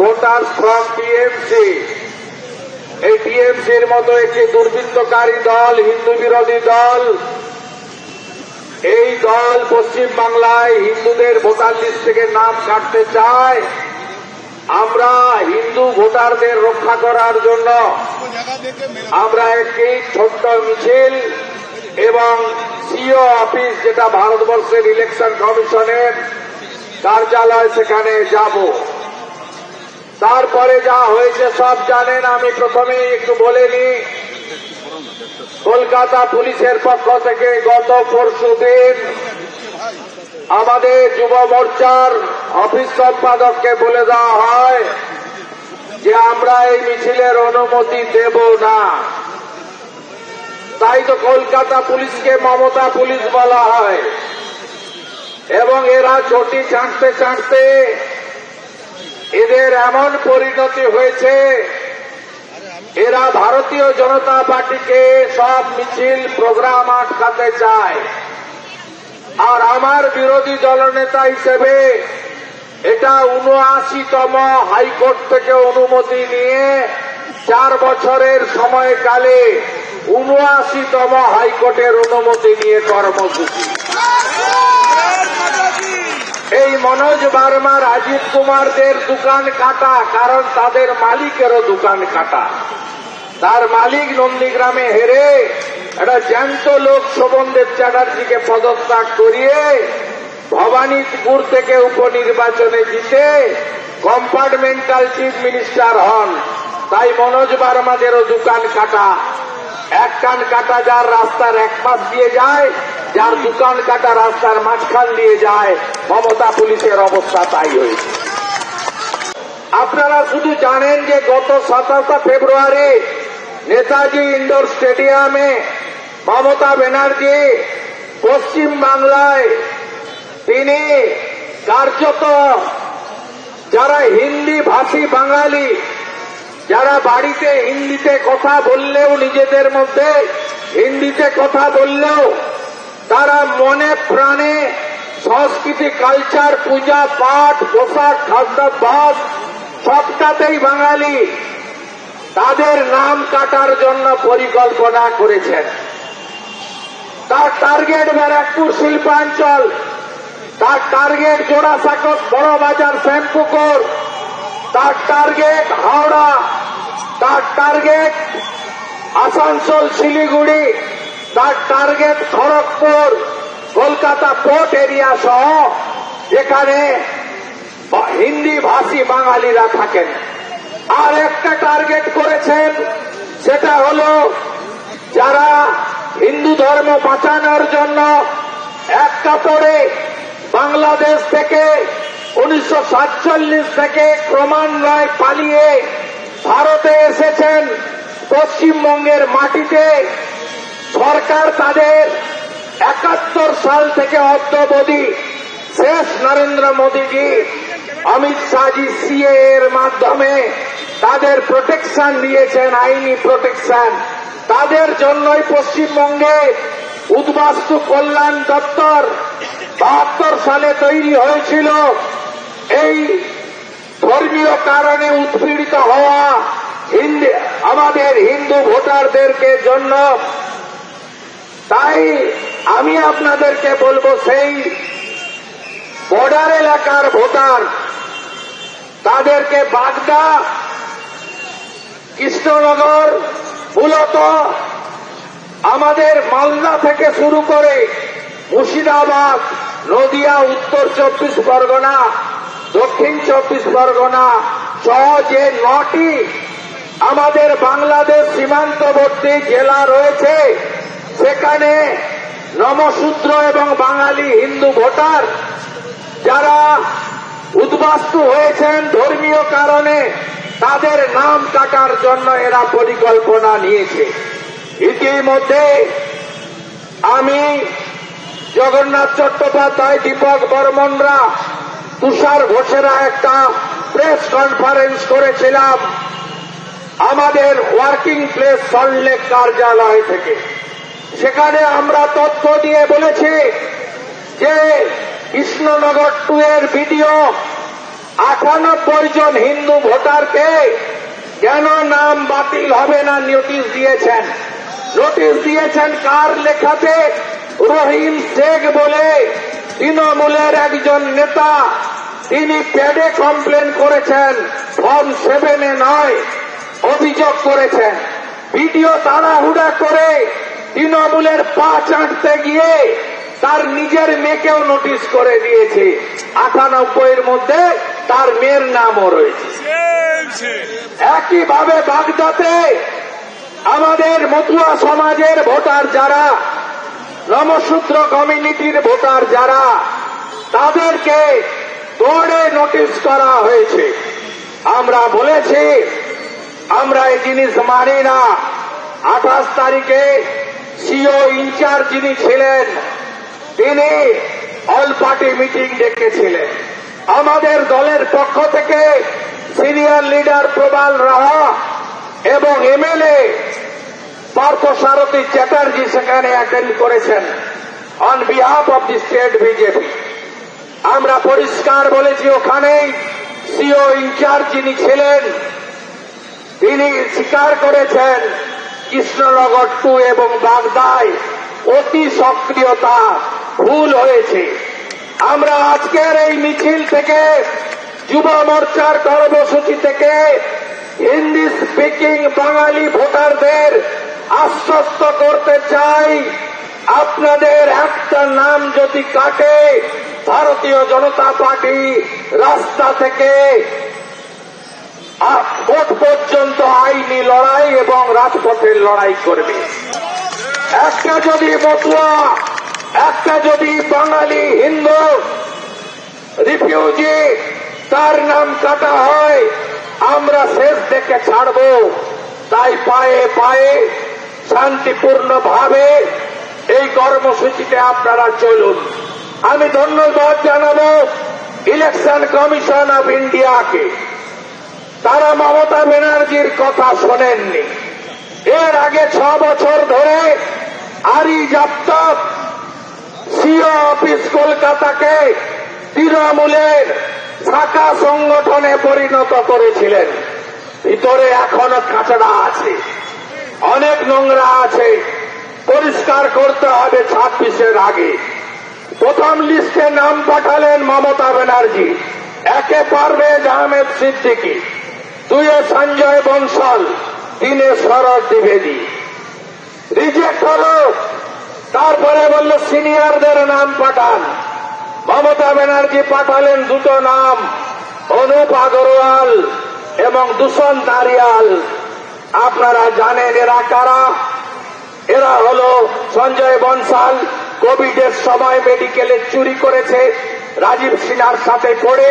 Voters from TMC এই টিএমসির মতো একটি দুর্বৃত্তকারী দল, হিন্দু বিরোধী দল, এই দল পশ্চিম বাংলায় হিন্দুদের ভোটার লিস্ট থেকে নাম কাটতে চায়। আমরা হিন্দু ভোটারদের রক্ষা করার জন্য আমরা একটি ছোট্ট মিছিল এবং সিও অফিস, যেটা ভারতবর্ষের ইলেকশন কমিশনের কার্যালয়, সেখানে যাব। তারপরে যা হয়েছে সব জানেন, আমি প্রথমে একটু বলে নিই। কলকাতা পুলিশের পক্ষ থেকে গত পরশু দিন আমাদের যুব মোর্চার অফিস সম্পাদককে বলে দেওয়া হয় যে আমরা এই মিছিলের অনুমতি দেব না। তাই তো কলকাতা পুলিশকে মমতা পুলিশ বলা হয়। এবং এরা চটি চাঁটতে চাঁটতে এদের এমন পরিণতি হয়েছে, এরা ভারতীয় জনতা পার্টিকে সব মিছিল, প্রোগ্রাম আটকাতে চায়। আর আমার বিরোধী দলনেতা হিসেবে এটা উনআশিতম হাইকোর্ট থেকে অনুমতি নিয়ে চার বছরের সময়কালে উনআশিতম হাইকোর্টের অনুমতি নিয়ে কর্মসূচি। এই মনোজ বার্মা রাজীব কুমারদের দোকান কাটা, কারণ তাদের মালিকেরও দোকান কাটা। তার মালিক নন্দীগ্রামে হেরে একটা জ্যান্ত লোক শোভনদেব চ্যাটার্জিকে পদত্যাগ করিয়ে ভবানীপুর থেকে উপনির্বাচনে জিতে কম্পার্টমেন্টাল চিফ মিনিস্টার হন। তাই মনোজ বার্মাদেরও দোকান কাটা। এক কান কাটা যার রাস্তার এক পাশ দিয়ে যায়, যার দোকান কাটা রাস্তার মাঝখান দিয়ে যায়। মমতা পুলিশের অবস্থা তাই হয়েছে। আপনারা শুধু জানেন যে গত সাতাশা ফেব্রুয়ারি নেতাজি ইন্ডোর স্টেডিয়ামে মমতা ব্যানার্জি পশ্চিম বাংলায় তিনি কার্যত যারা হিন্দি ভাষী বাঙালি, যারা বাড়িতে হিন্দিতে কথা বললেও নিজেদের মধ্যে হিন্দিতে কথা বললেও তারা মনে প্রাণে সংস্কৃতি কালচার পূজা, পাঠ, পোশাক, খাদ্যাভ্যাস, সবটাতেই বাঙালি তাদের নাম কাটার জন্য পরিকল্পনা করেছেন। তার টার্গেট ব্যারাকপুর শিল্পাঞ্চল, তার টার্গেট জোড়াসাঁকর বড় বাজার শ্যামপুকুর, তার টার্গেট হাওড়া, তার টার্গেট আসানসোল, শিলিগুড়ি, তার target Kharagpur Kolkata port area সহ যেখানে হিন্দি ভাষী বাঙালিরা থাকেন। আর একটা টার্গেট করেছেন, সেটা হল যারা হিন্দু ধর্ম বাঁচানোর জন্য এক কাপড়ে বাংলাদেশ থেকে উনিশশো সাতচল্লিশ থেকে ক্রমান্বয়ে পালিয়ে ভারতে এসেছেন, পশ্চিমবঙ্গের মাটিতে। সরকার তাদের একাত্তর সাল থেকে অদ্যবধি শেষ নরেন্দ্র মোদীজি, অমিত শাহজি সিএ এর মাধ্যমে তাদের প্রোটেকশন দিয়েছেন আইনি প্রোটেকশন তাদের জন্যই পশ্চিমবঙ্গে উদ্বাস্তু কল্যাণ দপ্তর বাহাত্তর সালে তৈরি হয়েছিল। এই ধর্মীয় কারণে উৎপীড়িত হওয়া আমাদের হিন্দু ভোটারদেরকে জন্য তাই আমি আপনাদেরকে বলব সেই বর্ডার এলাকার ভোটার, তাদেরকে বাগদা, কৃষ্ণনগর, মূলত আমাদের মালদা থেকে শুরু করে মুর্শিদাবাদ, নদিয়া, উত্তর চব্বিশ পরগনা, দক্ষিণ চব্বিশ পরগনা, সহ যে নটি আমাদের বাংলাদেশ সীমান্তবর্তী জেলা রয়েছে, সেখানে নমশূদ্র এবং বাঙালি হিন্দু ভোটার যারা উদ্বাস্তু হয়েছেন ধর্মীয় কারণে তাদের নাম কাটার জন্য এরা পরিকল্পনা নিয়েছে। ইতিমধ্যে আমি জগন্নাথ চট্টোপাধ্যায়, দীপক বর্মনরা, তুষার ঘোষেরা একটা প্রেস কনফারেন্স করেছিলাম আমাদের ওয়ার্কিং প্লেস সল্টলেক কার্যালয় থেকে। সেখানে আমরা তথ্য দিয়ে বলেছি যে কৃষ্ণনগর টু এর ভিডিও আটানব্বই জন হিন্দু ভোটারকে কেন নাম বাতিল হবে না নোটিশ দিয়েছেন? নোটিশ দিয়েছেন কার লেখাতে? রহিম শেখ বলে তৃণমূলের একজন নেতা। তিনি প্যাডে কমপ্লেন করেছেন ফর্ম সেভেনে নয়, অভিযোগ করেছেন। ভিডিও তাড়াহুড়া করে তৃণমূলের পা চাটতে গিয়ে তার নিজের মেয়েকেও নোটিশ করে দিয়েছে। আটানব্বই এর মধ্যে তার মেয়ের নামও রয়েছে। একইভাবে বাগদাতে আমাদের মতুয়া সমাজের ভোটার যারা নমসূত্র কমিউনিটির ভোটার যারা, তাদেরকে বোর্ডে নোটিশ করা হয়েছে। আমরা বলেছি, আমরা এই জিনিস মানি না। আঠাশ তারিখে সিও ইনচার্জ যিনি ছিলেন, তিনি অল পার্টি মিটিং ডেকেছিলেন। আমাদের দলের পক্ষ থেকে সিনিয়র লিডার প্রবাল রাহা এবং এমএলএ পার্থসারথী চ্যাটার্জি সেখানে অ্যাটেন্ড করেছেন on behalf of the state BJP আমরা পরিষ্কার বলেছি ওখানেই সিও ইনচার্জ যিনি ছিলেন, তিনি স্বীকার করেছেন কৃষ্ণনগর টু এবং বাগদায় অতি সক্রিয়তা ভুল হয়েছে। আমরা আজকের এই মিছিল থেকে যুব মোর্চার কর্মসূচি থেকে হিন্দি স্পিকিং বাঙালি ভোটারদের আশ্বস্ত করতে চাই। আপনাদের একটা নাম যদি কাটে, ভারতীয় জনতা পার্টি রাস্তা থেকে ভোট পর্যন্ত আইনি লড়াই এবং রাজপথের লড়াই করবে। একটা যদি মতুয়া, একটা যদি বাঙালি হিন্দু রিফিউজি তার নাম কাটা হয়, আমরা শেষ দেখে ছাড়ব। তাই পায়ে পায়ে শান্তিপূর্ণ ভাবে এই কর্মসূচিতে আপনারা চলুন। আমি ধন্যবাদ জানাব ইলেকশন কমিশন অফ ইন্ডিয়াকে। তারা মমতা ব্যানার্জির কথা শোনেননি। এর আগে ছ বছর ধরে আরি জাপ্তক সিও অফিস কলকাতাকে তৃণমূলের শাখা সংগঠনে পরিণত করেছিলেন। ভিতরে এখনও কাঁচড়া আছে। অনেক নোংরা আছে। পরিষ্কার করতে হবে ছাব্বিশের আগে। প্রথম লিস্টে নাম পাঠালেন মমতা ব্যানার্জি। একে পারবে আহমেদ সিদ্দিকী। দুয়ে সঞ্জয় বনসাল তিনে শরৎ দ্বিবেদী। রিজেক্ট হলো। তারপরে বলল সিনিয়রদের নাম পাঠান। মমতা ব্যানার্জি পাঠালেন দুটো নাম, অনুপ আগরওয়াল এবং দূষণ দারিয়াল আপনারা জানেন এরা কারা? এরা হলো সঞ্জয় বনসাল কোভিডের সময় মেডিকেলে চুরি করেছে, রাজীব সিনহার সাথে করে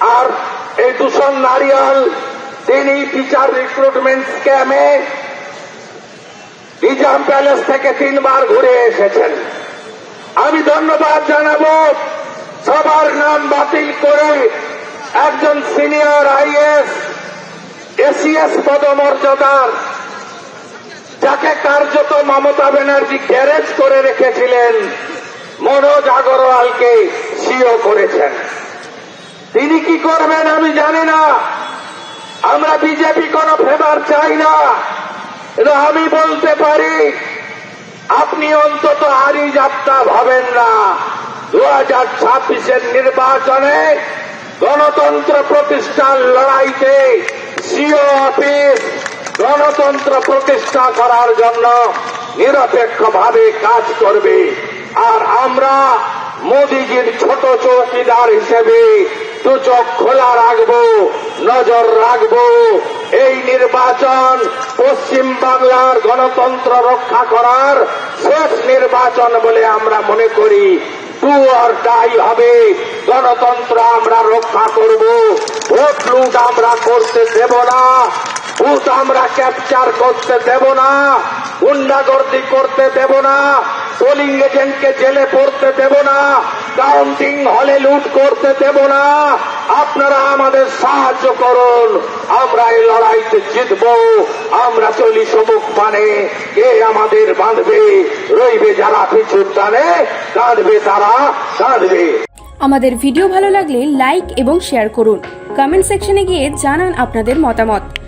আর এই দূষণ নারিয়াল তিনি টিচার রিক্রুটমেন্ট স্ক্যামে নিজাম প্যালেস থেকে তিনবার ঘুরে এসেছেন। আমি ধন্যবাদ জানাব সবার নাম বাতিল করে একজন সিনিয়র আইএস এসিএস পদমর্যাদার, যাকে কার্যত মমতা ব্যানার্জি গ্যারেজ করে রেখেছিলেন, মনোজ আগরওয়ালকে সিও করেছেন। তিনি কি করবেন আমি জানি না। আমরা বিজেপি কোনো ফেভার চাই না। কিন্তু আমি বলতে পারি, আপনি অন্তত হারি যাত্রা ভাবেন না। দু হাজার ছাব্বিশের নির্বাচনে গণতন্ত্র প্রতিষ্ঠার লড়াইতে সিও অফিস গণতন্ত্র প্রতিষ্ঠা করার জন্য নিরপেক্ষভাবে কাজ করবে। আর আমরা মোদিজির ছোট চৌকিদার হিসেবে দু চোখ খোলা রাখব, নজর রাখব। এই নির্বাচন পশ্চিম বাংলার গণতন্ত্র রক্ষা করার শেষ নির্বাচন বলে আমরা মনে করি। টু আর হবে। গণতন্ত্র আমরা রক্ষা করব। ভোট লুট আমরা করতে দেব না। ভূত আমরা ক্যাপচার করতে দেব না। গুন্ডাগর্দি করতে দেব না পোলিং এজেন্টকে জেলে পড়তে দেব না, কাউন্টিং হলে লুট করতে দেব না। আপনারা আমাদের সাহায্য করুন, আমরা এই লড়াইতে জিতব, আমরা চলি সমুখ পানে কে আমাদের বাঁধবে, রইবে যারা পিছুর টানে, কাঁদবে তারা কাঁদবে। আমাদের ভিডিও ভালো লাগলে লাইক এবং শেয়ার করুন। কমেন্ট সেকশনে গিয়ে জানান আপনাদের মতামত।